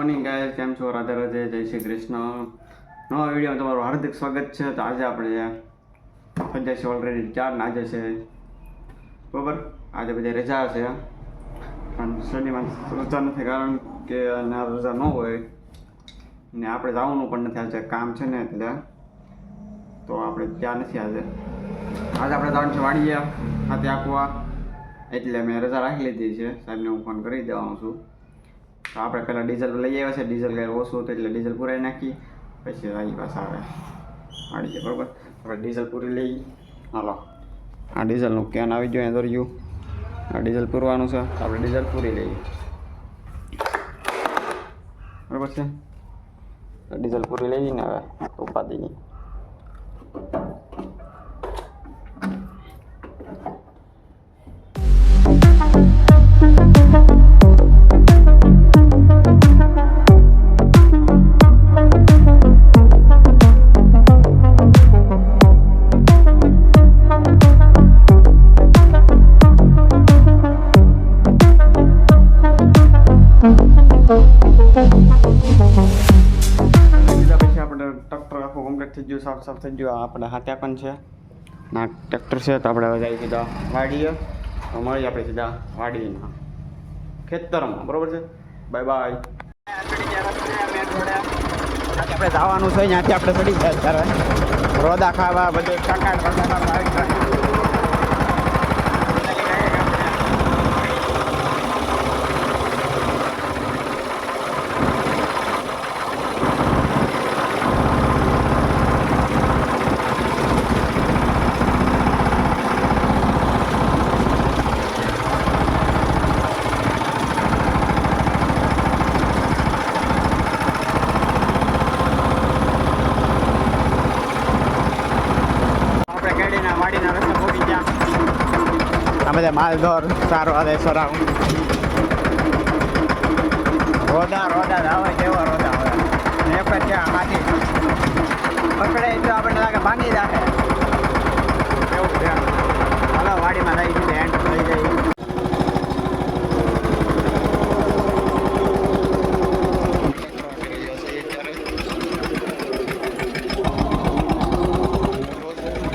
Morning ગાય કેમ છો? રાધે રાધે. જય શ્રી કૃષ્ણ. નવા વિડીયોમાં તમારું હાર્દિક સ્વાગત છે. તો આજે આપણે પંચાયત છે ઓલરેડી ચાર ને આજે છે. બરાબર? આજે બધી રજા છે. પણ શનિમાં રજા નથી, કારણ કે ના રજા ન હોય. ને આપણે જવાનું પણ નથી આજે. કામ છે ને એટલે. તો આપણે ત્યાં નથી આજે. આજે આપણે જવાનું છે વાડીએ સાથે આખવા એટલે મેં રજા રાખી લીધી છે. સાહેબને હું ફોન કરી દેવાનો છું. આપણે પહેલાં ડીઝલ લઈ આવ્યા છે. ડીઝલ કંઈ ઓછું હતું એટલે ડીઝલ પુરાઈ નાખી. પછી આવી પાછા આવે. વાળી જાય બરાબર? આપણે ડીઝલ પૂરી લઈ હાલો. આ ડીઝલનું કેન આવી ગયું અહીં દોર્યું આ ડીઝલ પૂરવાનું છે. આપણે ડીઝલ પૂરી લઈએ. બરાબર છે? ડીઝલ પૂરી લઈને હવે ઉપાધિની કમ્પ્લીટ થઈ સાફ સાફ થઈ ગયું આપણે હાથે પણ છે. ના, ટ્રેક્ટર છે તો આપણે જઈએ સીધા વાડીએ. તો મળીએ આપણે સીધા વાડીના ખેતરમાં. બરોબર છે? બાય બાય આપણે જવાનું છે, ત્યાંથી આપણે ચડી ગયા અત્યારે રોદા ખાવા, બધું કાકા કાકા આપણે ગાડીના વાડીના રસ્તે પહોંચી ગયા આ બધા માલધોર સારો આવે સરાવ રોદા રોદા આવે કેવા રોદા આવે ને એક જ છે આ માટી પકડે તો આપણને લાગે ભાંગી રાખે એવું છે હાલો વાડીમાં લઈ જઈએ એન્ડ થઈ જાય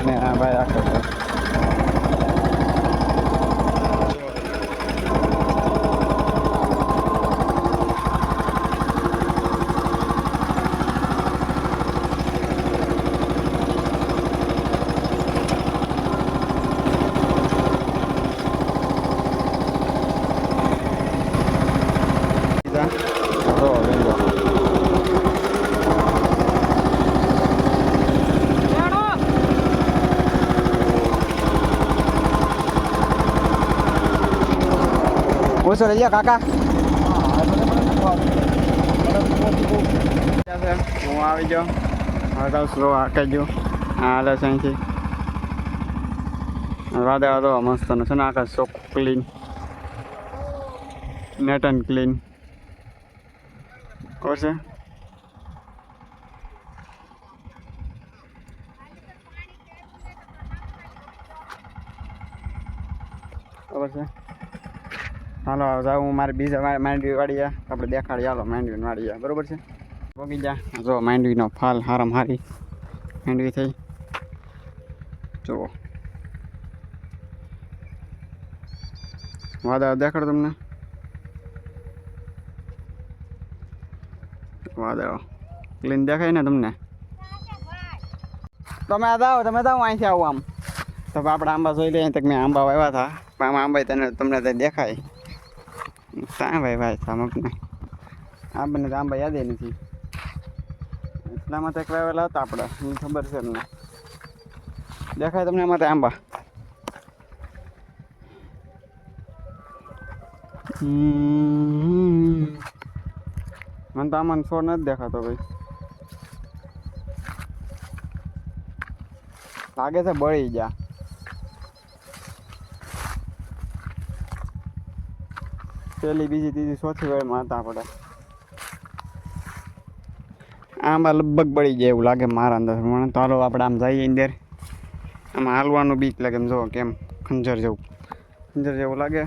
ને આ ભાઈ આખો છે જો વેંગો પૂછો લઈ કાકા હું આવી જાઉં હવે તો સ્લો હાકે જો હાલે છે અહીંથી વાદળ તો મસ્ત છે ને આખા ચોખ્ખું ક્લીન નેટ એન્ડ ક્લીન ખબર છે ખબર છે હાલો જાઉં હું મારે બીજા માંડવી વાળીએ આપણે દેખાડીએ હાલો, માંડવીને વાળીએ બરોબર છે? પોગી જા જો, માંડવીનો ફાલ હારમ હારી માંડવી થઈ. જુઓ. વાદળ દેખાડો તમને. વાદળો ક્લીન દેખાય ને તમને? તમે જાઓ તમે જાઓ અહીંથી આવો આમ. તો આપણે આંબા જોઈ લઈએ તો મેં આંબા વાવ્યા હતા. પણ આંબા તને તમને તો દેખાય. ક્યાં ભાઈ ભાઈ સામ આપણે આ બંને આંબા યાદ નથી. એટલામાં તો કરાવેલા હતા આપણે ખબર છે એમને. દેખાય તમને તો આંબા? મને તો આમાં છોડ નથી દેખાતો ભાઈ. લાગે છે બળી ગયા. પેલી બીજી, ત્રીજી, ચોથી વેળમાં હતા આપણે. આમાં લગભગ બળી જાય એવું લાગે મારા અંદર. મને તો હાલો આપણે આમ જઈએ અંદર. આમાં હાલવાનું બીક લાગે એમ જો કેમ ખંજર જેવું. ખંજર જેવું લાગે.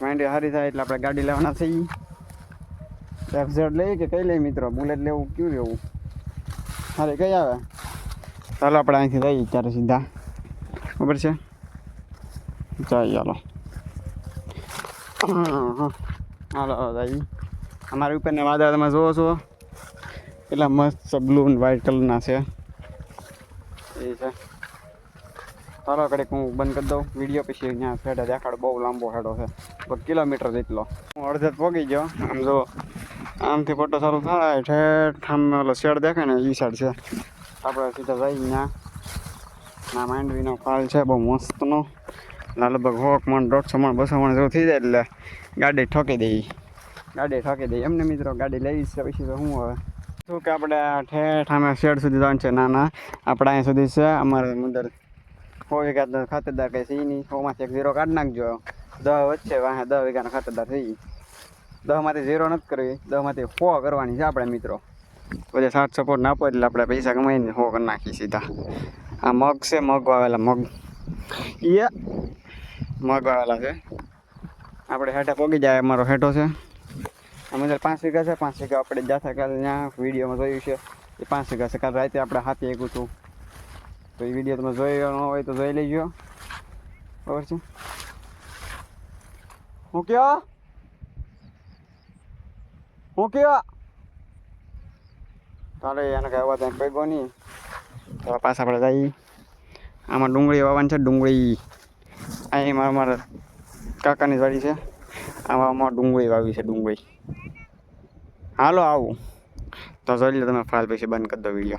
માંડી હારી થાય એટલે આપણે ગાડી લેવાના થઈ એફઝેડ લઈએ કે કઈ લઈએ મિત્રો? બુલેટ લેવું કયું લેવું? અરે કઈ આવે? ચાલો આપણે અહીંથી જઈએ ત્યારે સીધા. ખબર છે? ચાલ ચાલો હાલો ભાઈ. અમારી ઉપરના વાદળા તમે જોવો છો. એટલા મસ્ત બ્લુ અને વ્હાઇટ કલરના છે. એ છે. તારો કડેક હું બંધ કરી દઉં. વીડિયો પછી અહીંયા ફેડે દેખાડ. બહુ લાંબો હેડો છે. કિલોમીટર જેટલો. હું અડધે પહોંચી ગયો. આમ જો આમથી ફોટો ચાલુ થાય. ઠેઠ આમ ઓલો શેડ દેખાય ને એ સાઈડ છે. આપણે સીધા જઈ અહીંયા ના માંડવીનો ફાલ છે, બહુ મસ્તનો. લગભગ હોક મણ દોઢસો મણ, બસો મણ જેવું થઈ જાય એટલે ગાડી ઠોકી દઈએ ગાડી ઠોકી દઈએ એમને મિત્રો ગાડી લઈ છે, પછી તો શું હવે? શું કે આપણે ઠેઠ અમે શેડ સુધી જવાનું છે? ના ના. આપણે અહીંયા સુધી છે. અમારે અંદર સો વીઘા ખાતરદાર કંઈ છે નહીં. સોમાંથી એક ઝીરો કાઢી નાખજો. દહ વચ્ચે વાહે દહ વીઘાનો ખાતરદાર થઈ દહમાંથી ઝીરો નથી કરવી. દહમાંથી સો કરવાની છે આપણે મિત્રો. પછી સાત સપોર્ટ ના આપો એટલે આપણે પૈસા કમાઈને સો કરી નાખીએ સીધા. આ મગ છે, મગ વાવેલા મગ. એ મગ વાવેલા છે. આપણે હેઠે પોગી જાય, અમારો હેઠો છે. અમે અંદર પાંચ વીઘા છે, પાંચ વીઘા આપણે જાતા કાલે ત્યાં વિડીયોમાં જોયું છે. એ પાંચ વીઘા છે, કાલે રાતે આપણે હાથી એકું છું. તો એ વીડિયો તમે જોયો ન હોય તો જોઈ લેજો. બરાબર છે? હું કયો? હું કયો? તારે એને કહેવા અવાજ કોઈ નહીં. તો પાછા આપણે જઈએ. આમાં ડુંગળી વાવવાની છે, ડુંગળી. અહીં મારા મારા કાકાની વાડી છે. આમાં ડુંગળી વાવી છે, ડુંગળી. હાલો આવું. તો જોઈ લો તમે ફાઇલ પછી બંધ કરી દો વીડિયો.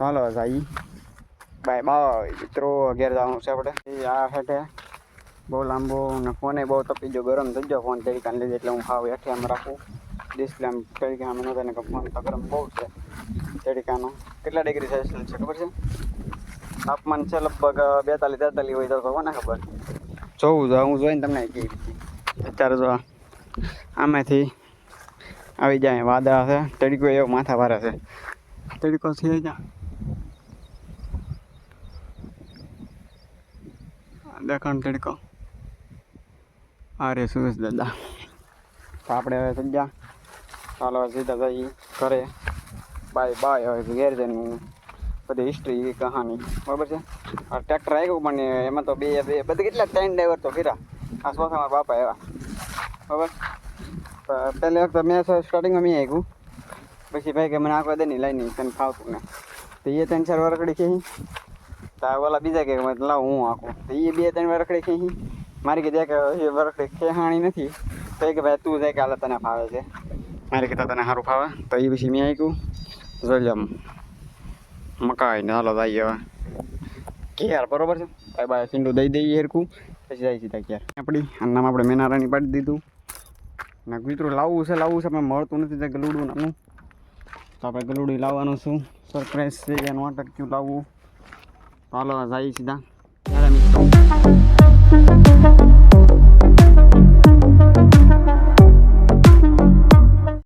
હાલો ભાઈ. બાય બાય મિત્રો. ઘેર જવાનું છે આપણે. આ હેઠે બહુ લાંબો ને ફોને બહુ તપી ગયો. ગરમ થઈ ગયો ફોન તરીકે લીધે એટલે હું હાવ હેઠે આમ રાખું. ડિસ્પ્લે આમ તરીકે આમ નહોતા ને ફોન તો ગરમ બહુ છે. તરીકાનો કેટલા ડિગ્રી સેલ્સિયસ છે ખબર છે? તાપમાન છે લગભગ બેતાલીસ, તેતાલીસ હોય તો કોને ખબર? જોવું જો, હું જોઈને તમને કહી અત્યારે જો આમાંથી આવી જાય, વાદળા છે, તડકો એવો માથા ભારે છે. તડકો છે જાય દેખાણ તડકો. અરે સુરેશ દાદા. તો આપણે હવે સજ્જા ચાલો સીધા જઈ ઘરે. બાય બાય હવે ઘેર જઈને બધી હિસ્ટ્રી કહાની, બરાબર છે? ટ્રેક્ટર આવ્યું પણ એમાં તો બે બે, બધા કેટલા ત્રણ ડ્રાઈવર તો ફીરા. આસપાસ અમારા મારા બાપા એવા. બરાબર? પહેલી વખત મેં સ્ટાર્ટિંગમાં મેં આવ્યું પછી ભાઈ કે મને આખો દે નહીં લઈને તને ફાવતું ને. તો એ ત્રણ, ચાર વરકડી કહી તો ઓલા બીજા કે લાવ હું આખું તો એ બે, ત્રણ વરખડી ખેંચી. મારી કીધે કે એ વરખડી ખેહાણી નથી. તો કે ભાઈ તું જાય કે હાલે તને ફાવે છે. મારે કીધા તને સારું ફાવે. તો એ પછી મેં આવ્યું જોઈ લો મકાઈ ને હાલો જઈએ હવે ઘેર બરોબર છે? ભાઈ ભાઈ સિંડું દઈ દઈએ હેરકું પછી જાય સીધા ઘેર આપણી આનામાં આપણે મેનારાની પાડી દીધું. ને, કૂતરું લાવવું છે લાવવું છે, પણ મળતું નથી તે ગલુડું નાનું. તો આપણે ગલુડી લાવવાનું છું. સરપ્રાઈઝ છે, એનું અટક્યું લાવવું. ચાલો જાય સીધા. ત્યારે